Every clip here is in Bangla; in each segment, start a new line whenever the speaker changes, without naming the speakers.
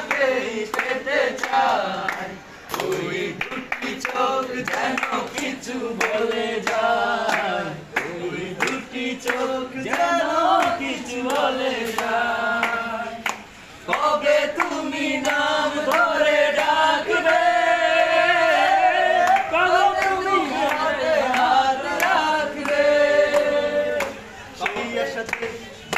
তোমাকে পেতে চাই ওই দুটি চোখ যেন কিছু বলে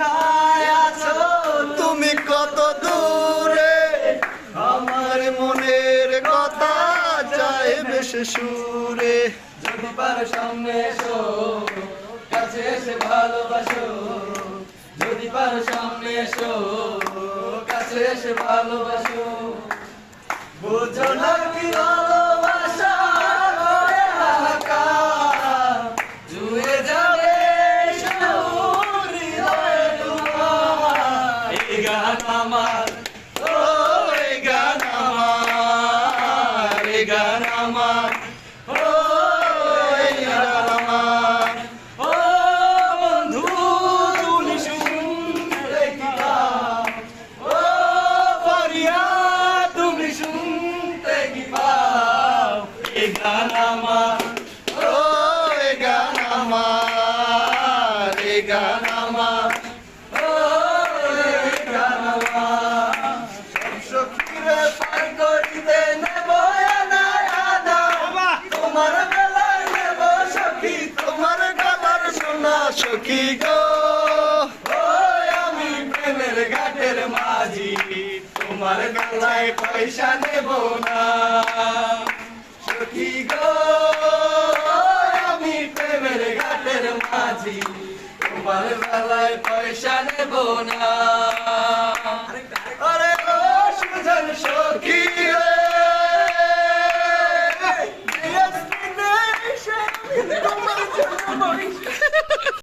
কোথায় আছো?
তুমি কত দূরে? আমার মনের কথা যায় বেশ সুরে।
যদি পারো সামনে এসো কাছে এসে ভালোবাসো। যদি পারো সামনে এসো কাছে এসে ভালোবাসো। বুঝো না কি আমার ও এই গান আমার গান আমার ও সখী
গো?
আমি প্রেমের ঘাটের মাঝি, তোমার গলায় পয়সা নেব না। সখী গো? আমি প্রেমের ঘাটের মাঝি, তোমার গলায় পয়সা নেব না।